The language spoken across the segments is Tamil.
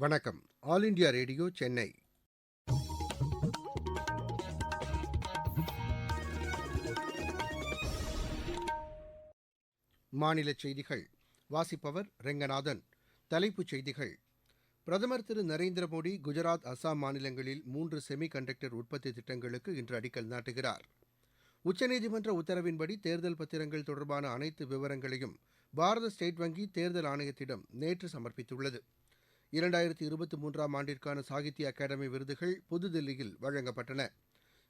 வணக்கம். All India Radio Chennai. மாநில செய்திகள். வாசிப்பவர் ரெங்கநாதன். தலைப்புச் செய்திகள். பிரதமர் திரு நரேந்திர மோடி குஜராத் அசாம் மாநிலங்களில் மூன்று செமி கண்டக்டர் உற்பத்தி திட்டங்களுக்கு இன்று அடிக்கல் நாட்டுகிறார். உச்சநீதிமன்ற உத்தரவின்படி தேர்தல் பத்திரங்கள் தொடர்பான அனைத்து விவரங்களையும் பாரத ஸ்டேட் வங்கி தேர்தல் ஆணையத்திடம் நேற்று சமர்ப்பித்துள்ளது. இரண்டாயிரத்தி இருபத்தி மூன்றாம் ஆண்டிற்கான சாகித்ய அகாடமி விருதுகள் புதுதில்லியில் வழங்கப்பட்டன.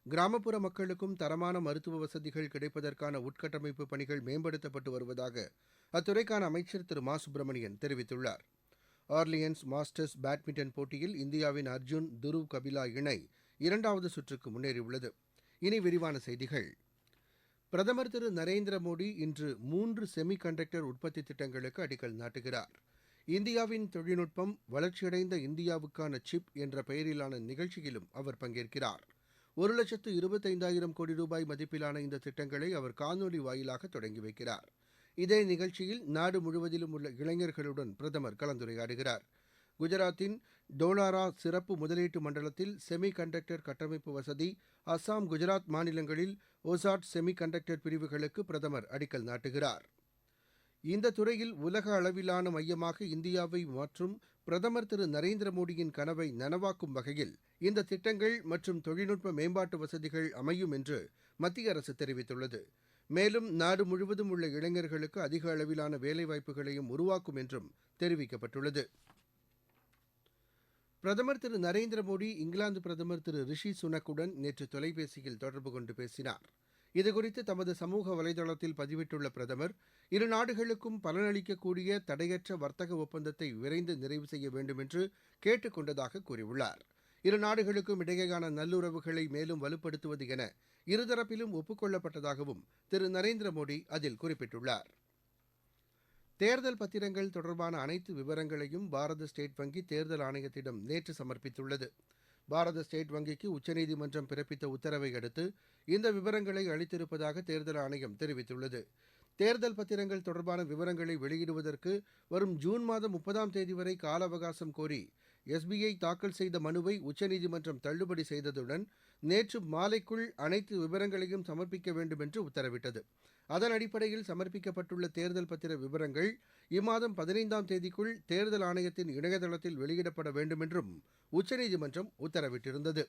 கிராமப்புற மக்களுக்கும் தரமான மருத்துவ வசதிகள் கிடைப்பதற்கான உட்கட்டமைப்பு பணிகள் மேம்படுத்தப்பட்டு வருவதாக அத்துறைக்கான அமைச்சர் திரு. மா. சுப்பிரமணியன் தெரிவித்துள்ளார். ஆர்லியன்ஸ் மாஸ்டர்ஸ் பேட்மிண்டன் போட்டியில் இந்தியாவின் அர்ஜுன் துருவ் கபிலா இணை இரண்டாவது சுற்றுக்கு முன்னேறியுள்ளது. இனி விரிவான செய்திகள். பிரதமர் திரு. நரேந்திர மோடி இன்று மூன்று செமி கண்டக்டர் உற்பத்தி திட்டங்களுக்கு அடிக்கல் நாட்டுகிறார். இந்தியாவின் தொழில்நுட்பம் வளர்ச்சியடைந்த இந்தியாவுக்கான சிப் என்ற பெயரிலான நிகழ்ச்சியிலும் அவர் பங்கேற்கிறார். ஒரு லட்சத்து இருபத்தைந்தாயிரம் கோடி ரூபாய் மதிப்பிலான இந்த திட்டங்களை அவர் காணொலி வாயிலாக தொடங்கி வைக்கிறார். இதே நிகழ்ச்சியில் நாடு முழுவதிலும் உள்ள இளைஞர்களுடன் பிரதமர் கலந்துரையாடுகிறார். குஜராத்தின் டோலாரா சிறப்பு முதலீட்டு மண்டலத்தில் செமி கண்டக்டர் கட்டமைப்பு வசதி அஸ்ஸாம் குஜராத் மாநிலங்களில் ஒசாட் செமி கண்டக்டர் பிரிவுகளுக்கு பிரதமர் அடிக்கல் நாட்டுகிறார். இந்த துறையில் உலக அளவிலான மையமாக இந்தியாவை மாற்றும் பிரதமர் திரு நரேந்திர மோடியின் கனவை நனவாக்கும் வகையில் இந்த திட்டங்கள் மற்றும் தொழில்நுட்ப மேம்பாட்டு வசதிகள் அமையும் என்று மத்திய அரசு தெரிவித்துள்ளது. மேலும் நாடு முழுவதும் உள்ள இளைஞர்களுக்கு அதிக அளவிலான வேலைவாய்ப்புகளையும் உருவாக்கும் என்றும் தெரிவிக்கப்பட்டுள்ளது. பிரதமர் திரு நரேந்திர மோடி இங்கிலாந்து பிரதமர் திரு ரிஷி சுனக்குடன் நேற்று தொலைபேசியில் தொடர்பு கொண்டு பேசினார். இதுகுறித்து தமது சமூக வலைதளத்தில் பதிவிட்டுள்ள பிரதமர் இரு நாடுகளுக்கும் பலனளிக்கக்கூடிய தடையற்ற வர்த்தக ஒப்பந்தத்தை விரைந்து நிறைவு செய்ய வேண்டும் என்று கேட்டுக் கொண்டதாக கூறியுள்ளார். இரு நாடுகளுக்கும் இடையேயான நல்லுறவுகளை மேலும் வலுப்படுத்துவது என இருதரப்பிலும் ஒப்புக்கொள்ளப்பட்டதாகவும் திரு நரேந்திர மோடி அதில் குறிப்பிட்டுள்ளார். தேர்தல் பத்திரங்கள் தொடர்பான அனைத்து விவரங்களையும் பாரத ஸ்டேட் வங்கி தேர்தல் ஆணையத்திடம் நேற்று சமர்ப்பித்துள்ளது. பாரத ஸ்டேட் வங்கிக்கு உச்சநீதிமன்றம் பிறப்பித்த உத்தரவை அடுத்து இந்த விவரங்களை அளித்திருப்பதாக தேர்தல் ஆணையம் தெரிவித்துள்ளது. தேர்தல் பத்திரங்கள் தொடர்பான விவரங்களை வெளியிடுவதற்கு வரும் ஜூன் மாதம் முப்பதாம் தேதி வரை கால அவகாசம் கோரி எஸ்பிஐ தாக்கல் செய்த மனுவை உச்சநீதிமன்றம் தள்ளுபடி செய்ததுடன் நேற்று மாலைக்குள் அனைத்து விவரங்களையும் சமர்ப்பிக்க வேண்டும் என்று உத்தரவிட்டது. அதன் அடிப்படையில் சமர்ப்பிக்கப்பட்டுள்ள தேர்தல் பத்திர விவரங்கள் இம்மாதம் பதினைந்தாம் தேதிக்குள் தேர்தல் ஆணையத்தின் இணையதளத்தில் வெளியிடப்பட வேண்டுமென்றும் உச்சநீதிமன்றம் உத்தரவிட்டிருந்தது.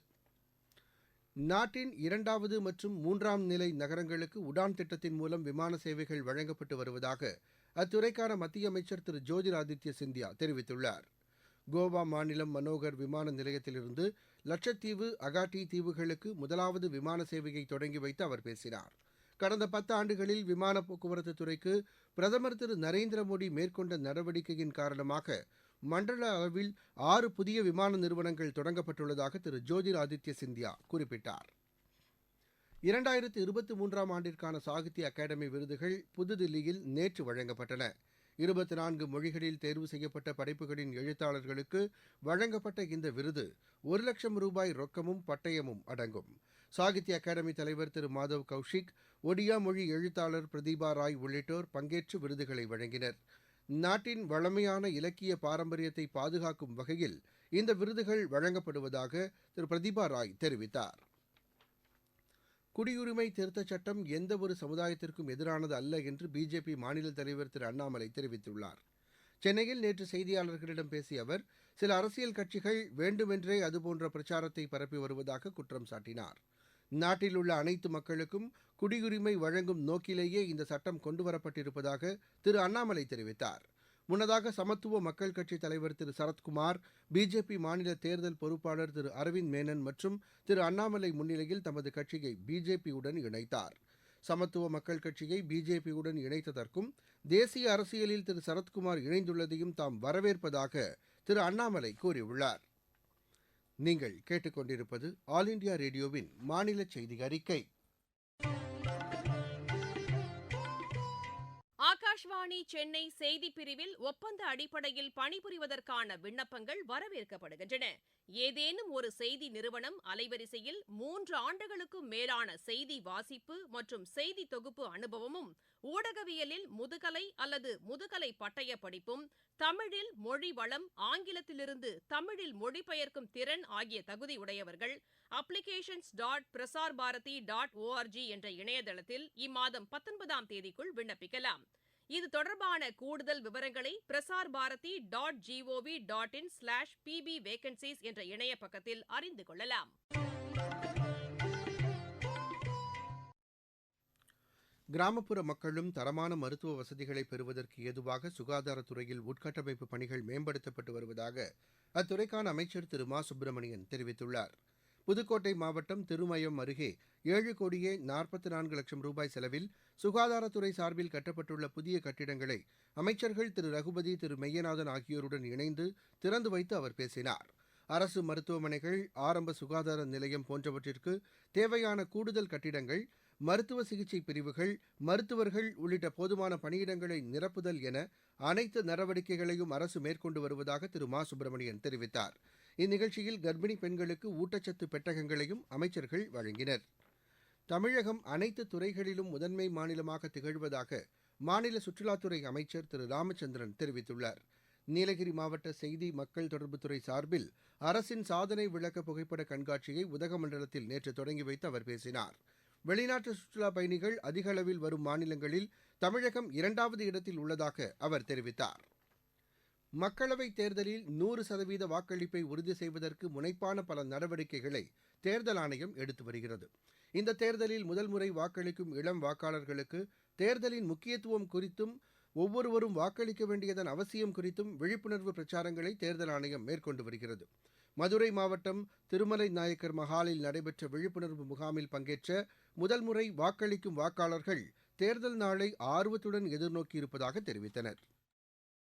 நாட்டின் இரண்டாவது மற்றும் மூன்றாம் நிலை நகரங்களுக்கு உடான் திட்டத்தின் மூலம் விமான சேவைகள் வழங்கப்பட்டு வருவதாக அத்துறைக்கான மத்திய அமைச்சர் திரு ஜோதிராதித்ய சிந்தியா தெரிவித்துள்ளார். கோவா மாநிலம் மனோகர் விமான நிலையத்திலிருந்து லட்சத்தீவு அகாட்டி தீவுகளுக்கு முதலாவது விமான சேவையை தொடங்கி வைத்து அவர் பேசினார். கடந்த பத்து ஆண்டுகளில் விமான போக்குவரத்து துறைக்கு பிரதமர் திரு நரேந்திர மோடி மேற்கொண்ட நடவடிக்கையின் காரணமாக மண்டல அளவில் ஆறு புதிய விமான நிறுவனங்கள் தொடங்கப்பட்டுள்ளதாக திரு ஜோதிர் ஆதித்ய சிந்தியா குறிப்பிட்டார். இரண்டாயிரத்து இருபத்தி மூன்றாம் ஆண்டிற்கான சாகித்ய அகாடமி விருதுகள் புதுதில்லியில் நேற்று வழங்கப்பட்டன. இருபத்தி நான்கு மொழிகளில் தேர்வு செய்யப்பட்ட படைப்புகளின் எழுத்தாளர்களுக்கு வழங்கப்பட்ட இந்த விருது ஒரு லட்சம் ரூபாய் ரொக்கமும் பட்டயமும் அடங்கும். சாகித்ய அகாடமி தலைவர் திரு மாதவ் கௌஷிக் ஒடியா மொழி எழுத்தாளர் பிரதீபா ராய் உள்ளிட்டோர் பங்கேற்று விருதுகளை வழங்கினர். நாட்டின் வளமையான இலக்கிய பாரம்பரியத்தை பாதுகாக்கும் வகையில் இந்த விருதுகள் வழங்கப்படுவதாக திரு பிரதீபா ராய் தெரிவித்தார். குடியுரிமை திருத்தச் சட்டம் எந்த ஒரு சமுதாயத்திற்கும் எதிரானது அல்ல என்று பிஜேபி மாநில தலைவர் திரு அண்ணாமலை தெரிவித்துள்ளார். சென்னையில் நேற்று செய்தியாளர்களிடம் பேசிய அவர் சில அரசியல் கட்சிகள் வேண்டுமென்றே அதுபோன்ற பிரச்சாரத்தை பரப்பி வருவதாக குற்றம் சாட்டினார். நாட்டில் உள்ள அனைத்து மக்களுக்கும் குடியுரிமை வழங்கும் நோக்கிலேயே இந்த சட்டம் கொண்டுவரப்பட்டிருப்பதாக திரு அண்ணாமலை தெரிவித்தார். முன்னதாக சமத்துவ மக்கள் கட்சித் தலைவர் திரு சரத்குமார் பிஜேபி மாநில தேர்தல் பொறுப்பாளர் திரு அரவிந்த் மேனன் மற்றும் திரு அண்ணாமலை முன்னிலையில் தமது கட்சியை பிஜேபியுடன் இணைத்தார். சமத்துவ மக்கள் கட்சியை பிஜேபியுடன் இணைத்ததற்கும் தேசிய அரசியலில் திரு சரத்குமார் இணைந்துள்ளதையும் தாம் வரவேற்பதாக திரு அண்ணாமலை கூறியுள்ளார். நீங்கள் கேட்டுக்கொண்டிருப்பது ஆல் இண்டியா ரேடியோவின் மாநில செய்தி அறிக்கை. ஆகாஷ்வாணி சென்னை செய்திப் பிரிவில் ஒப்பந்த அடிப்படையில் பணிபுரிவதற்கான விண்ணப்பங்கள் வரவேற்கப்படுகின்றன. ஏதேனும் ஒரு செய்தி நிறுவனம் அலைவரிசையில் மூன்று ஆண்டுகளுக்கும் மேலான செய்தி வாசிப்பு மற்றும் செய்தி தொகுப்பு அனுபவமும் ஊடகவியலில் முதுகலை அல்லது முதுகலை பட்டய படிப்பும் தமிழில் மொழி வளம் ஆங்கிலத்திலிருந்து தமிழில் மொழிபெயர்க்கும் திறன் ஆகிய தகுதி உடையவர்கள் applications dot Prasar Bharati dot O R G என்ற இணையதளத்தில் இம்மாதம் பத்தொன்பதாம் தேதிக்குள் விண்ணப்பிக்கலாம். இது தொடர்பான கூடுதல் விவரங்களை Prasar Bharati dot G O V dot in slash P B vacancies என்ற இணைய பக்கத்தில் அறிந்து கொள்ளலாம். கிராமப்புற மக்களும் தரமான மருத்துவ வசதிகளை பெறுவதற்கு ஏதுவாக சுகாதாரத்துறையில் உட்கட்டமைப்பு பணிகள் மேம்படுத்தப்பட்டு வருவதாக அத்துறைக்கான அமைச்சர் திரு மா சுப்பிரமணியன் தெரிவித்துள்ளார். புதுக்கோட்டை மாவட்டம் திருமயம் அருகே ஏழு கோடியே நாற்பத்தி நான்கு லட்சம் ரூபாய் செலவில் சுகாதாரத்துறை சார்பில் கட்டப்பட்டுள்ள புதிய கட்டிடங்களை அமைச்சர்கள் திரு. ரகுபதி திரு. மெய்யநாதன் ஆகியோருடன் இணைந்து திறந்து வைத்து அவர் பேசினார். அரசு மருத்துவமனைகள் ஆரம்ப சுகாதார நிலையம் போன்றவற்றிற்கு தேவையான கூடுதல் கட்டிடங்கள் மருத்துவ சிகிச்சை பிரிவுகள் மருத்துவர்கள் உள்ளிட்ட போதுமான பணியிடங்களை நிரப்புதல் என அனைத்து நடவடிக்கைகளையும் அரசு மேற்கொண்டு வருவதாக திரு. மா. சுப்பிரமணியன் தெரிவித்தார். இந்நிகழ்ச்சியில் கர்ப்பிணி பெண்களுக்கு ஊட்டச்சத்து பெட்டகங்களையும் அமைச்சர்கள் வழங்கினர். தமிழகம் அனைத்து துறைகளிலும் முதன்மை மாநிலமாக திகழ்வதாக மாநில சுற்றுலாத்துறை அமைச்சர் திரு. ராமச்சந்திரன் தெரிவித்துள்ளார். நீலகிரி மாவட்ட செய்தி மக்கள் தொடர்புத்துறை சார்பில் அரசின் சாதனை விளக்க புகைப்பட கண்காட்சியை உதகமண்டலத்தில் நேற்று தொடங்கி வைத்து அவர் பேசினார். வெளிநாட்டு சுற்றுலா பயணிகள் அதிக அளவில் வரும் மாநிலங்களில் தமிழகம் இரண்டாவது இடத்தில் உள்ளதாக அவர் தெரிவித்தார். மக்களவைத் தேர்தலில் நூறு சதவீத வாக்களிப்பை உறுதி செய்வதற்கு முனைப்பான பல நடவடிக்கைகளை தேர்தல் ஆணையம் எடுத்து வருகிறது. இந்த தேர்தலில் முதல் முறை வாக்களிக்கும் இளம் வாக்காளர்களுக்கு தேர்தலின் முக்கியத்துவம் குறித்தும் ஒவ்வொருவரும் வாக்களிக்க வேண்டியதன் அவசியம் குறித்தும் விழிப்புணர்வு பிரச்சாரங்களை தேர்தல் ஆணையம் மேற்கொண்டு வருகிறது. மதுரை மாவட்டம் திருமலை நாயக்கர் மஹாலில் நடைபெற்ற விழிப்புணர்வு முகாமில் பங்கேற்ற முதல் முறை வாக்களிக்கும் வாக்காளர்கள் தேர்தல் நாளை ஆர்வத்துடன் எதிர்நோக்கியிருப்பதாக தெரிவித்தனர்.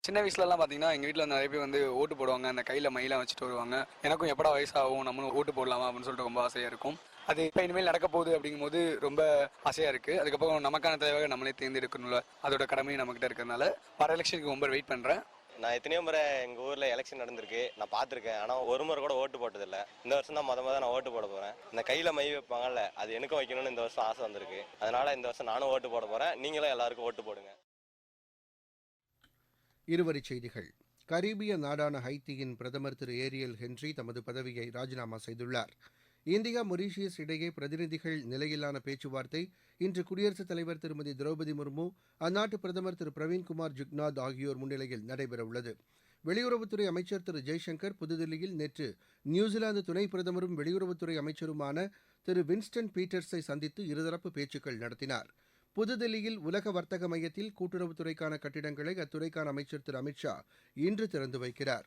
சின்ன வயசுலலாம் பார்த்தீங்கன்னா எங்கள் வீட்டில் நிறைய பேர் வந்து ஓட்டு போடுவாங்க. அந்த கையில் மயிலாம் வச்சுட்டு வருவாங்க. எனக்கும் எப்படா வயசாகும் நம்மளும் ஓட்டு போடலாமா அப்படின்னு சொல்லிட்டு ரொம்ப ஆசையாக இருக்கும். அது இப்போ இனிமேல் நடக்க போகுது அப்படிங்கும்போது ரொம்ப ஆசையாக இருக்குது அதுக்கப்புறம் நமக்கான தேவையாக நம்மளே தேர்ந்தெடுக்கணும்ல. அதோட கடமையும் நம்மகிட்ட இருக்கிறதுனால வர எலெக்ஷனுக்கு ரொம்ப வெயிட் பண்ணுறேன் நான் எத்தனையோ முறை எங்கள் ஊரில் எலெக்ஷன் நடந்திருக்கு. நான் பார்த்துருக்கேன் ஆனால் ஒரு முறை கூட ஓட்டு போட்டதில்லை. இந்த வருஷம் தான் மொதல் மொதல் நான் ஓட்டு போட போகிறேன் இந்த கையில் மை வைப்பாங்கல்ல அது எனக்கும் வைக்கணும்னு இந்த வருஷம் ஆசை வந்திருக்கு. அதனால இந்த வருஷம் நானும் ஓட்டு போட போகிறேன் நீங்களும் எல்லாருக்கும் ஓட்டு போடுங்க. இருவரிச் செய்திகள். கரீபிய நாடான ஹைத்தியின் பிரதமர் திரு ஏரியல் ஹென்றி தமது பதவியை ராஜினாமா செய்துள்ளார். இந்தியா மொரீஷியஸ் இடையே பிரதிநிதிகள் நிலையிலான பேச்சுவார்த்தை இன்று குடியரசுத் தலைவர் திருமதி திரௌபதி முர்மு அந்நாட்டு பிரதமர் திரு பிரவீன்குமார் ஜுக்நாத் ஆகியோர் முன்னிலையில் நடைபெறவுள்ளது. வெளியுறவுத்துறை அமைச்சர் திரு ஜெய்சங்கர் புதுதில்லியில் நேற்று நியூசிலாந்து துணை பிரதமரும் வெளியுறவுத்துறை அமைச்சருமான திரு வின்ஸ்டன் பீட்டர்ஸை சந்தித்து இருதரப்பு பேச்சுக்கள் நடத்தினார். புதுதில்லியில் உலக வர்த்தக மையத்தில் கூட்டுறவுத்துறைக்கான கட்டிடங்களை அத்துறைக்கான அமைச்சர் திரு. அமித்ஷா இன்று திறந்து வைக்கிறார்.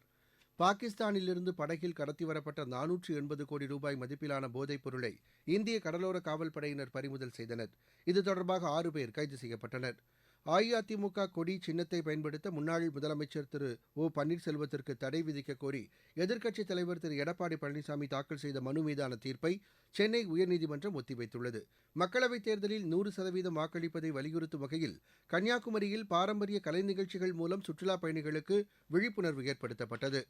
பாகிஸ்தானிலிருந்து படகில் கடத்தி வரப்பட்ட நானூற்று எண்பது கோடி ரூபாய் மதிப்பிலான போதைப் பொருளை இந்திய கடலோர காவல் படையினர் பறிமுதல் செய்தனர். இது தொடர்பாக ஆறு பேர் கைது செய்யப்பட்டனர். அஇஅதிமுக கொடி சின்னத்தை பயன்படுத்த முன்னாள் முதலமைச்சர் திரு ஓ பன்னீர்செல்வத்திற்கு தடை விதிக்க கோரி எதிர்க்கட்சித் தலைவர் திரு எடப்பாடி பழனிசாமி தாக்கல் செய்த மனு மீதான தீர்ப்பை சென்னை உயர்நீதிமன்றம் ஒத்திவைத்துள்ளது. மக்களவைத் தேர்தலில் நூறு சதவீதம் வாக்களிப்பதை வலியுறுத்தும் வகையில் கன்னியாகுமரியில் பாரம்பரிய கலை நிகழ்ச்சிகள் மூலம் சுற்றுலாப் பயணிகளுக்கு விழிப்புணர்வு ஏற்படுத்தப்பட்டது.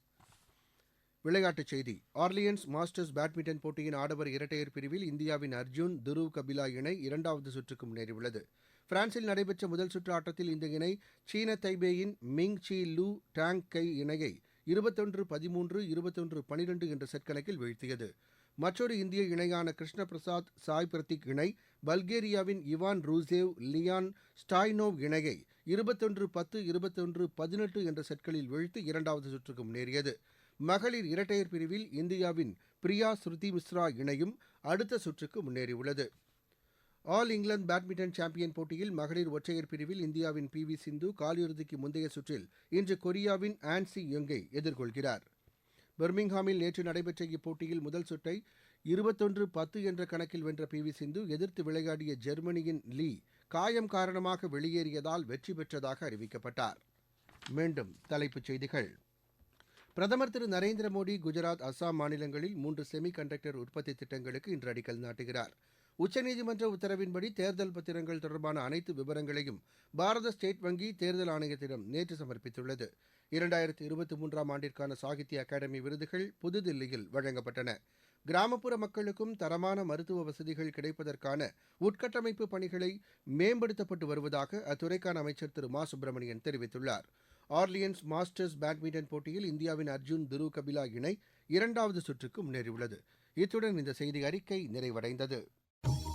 விளையாட்டுச் செய்தி. ஆர்லியன்ஸ் மாஸ்டர்ஸ் பேட்மிண்டன் போட்டியின் ஆடவர் இரட்டையர் பிரிவில் இந்தியாவின் அர்ஜுன் துருவ் கபிலா இணை இரண்டாவது சுற்றுக்கு முன்னேறியுள்ளது. பிரான்சில் நடைபெற்ற முதல் சுற்று ஆட்டத்தில் இந்த இணை சீன தைபேயின் Ming Chi Lu Tang Kai இணையை இருபத்தொன்று பதிமூன்று இருபத்தொன்று பனிரெண்டு என்ற செட் கணக்கில் வீழ்த்தியது. மற்றொரு இந்திய இணையான கிருஷ்ண பிரசாத் சாய் பிரதீக் இணை பல்கேரியாவின் இவான் ரூசேவ் லியான் ஸ்டாய்னோவ் இணையை இருபத்தொன்று பத்து இருபத்தொன்று பதினெட்டு என்ற செட்களில் வீழ்த்தி இரண்டாவது சுற்றுக்கு முன்னேறியது. மகளிர் இரட்டையர் பிரிவில் இந்தியாவின் பிரியா ஸ்ருதி மிஸ்ரா இணையும் அடுத்த சுற்றுக்கு முன்னேறியுள்ளது. ஆல் இங்கிலாந்து பேட்மிண்டன் சாம்பியன் போட்டியில் மகளிர் ஒற்றையர் பிரிவில் இந்தியாவின் பி வி சிந்து காலிறுதிக்கு முந்தைய சுற்றில் இன்று கொரியாவின் ஆன்சி யங்கை எதிர்கொள்கிறார். பெர்மிங்ஹாமில் நேற்று நடைபெற்ற இப்போட்டியில் முதல் சுற்றை இருபத்தொன்று பத்து என்ற கணக்கில் வென்ற பி வி சிந்து எதிர்த்து விளையாடிய ஜெர்மனியின் லீ காயம் காரணமாக வெளியேறியதால் வெற்றி பெற்றதாக அறிவிக்கப்பட்டார். மீண்டும் தலைப்புச் செய்திகள். பிரதமர் திரு நரேந்திர மோடி குஜராத் அஸ்ஸாம் மாநிலங்களில் மூன்று செமி கண்டக்டர் உற்பத்தி திட்டங்களுக்கு இன்று அடிக்கல் நாட்டுகிறார். உச்சநீதிமன்ற உத்தரவின்படி தேர்தல் பத்திரங்கள் தொடர்பான அனைத்து விவரங்களையும் பாரத ஸ்டேட் வங்கி தேர்தல் ஆணையத்திடம் நேற்று சமர்ப்பித்துள்ளது. இரண்டாயிரத்தி இருபத்தி மூன்றாம் ஆண்டிற்கான சாகித்ய அகாடமி விருதுகள் புதுதில்லியில் வழங்கப்பட்டன. கிராமப்புற மக்களுக்கும் தரமான மருத்துவ வசதிகள் கிடைப்பதற்கான உட்கட்டமைப்பு பணிகளை மேம்படுத்தப்பட்டு வருவதாக அத்துறைக்கான அமைச்சர் திரு. மா. சுப்பிரமணியன் தெரிவித்துள்ளார். ஆர்லியன்ஸ் மாஸ்டர்ஸ் பேட்மிண்டன் போட்டியில் இந்தியாவின் அர்ஜுன் துரு. கபிலா இணை இரண்டாவது சுற்றுக்கு முன்னேறியுள்ளது. இத்துடன் இந்த செய்தி அறிக்கை நிறைவடைந்தது. you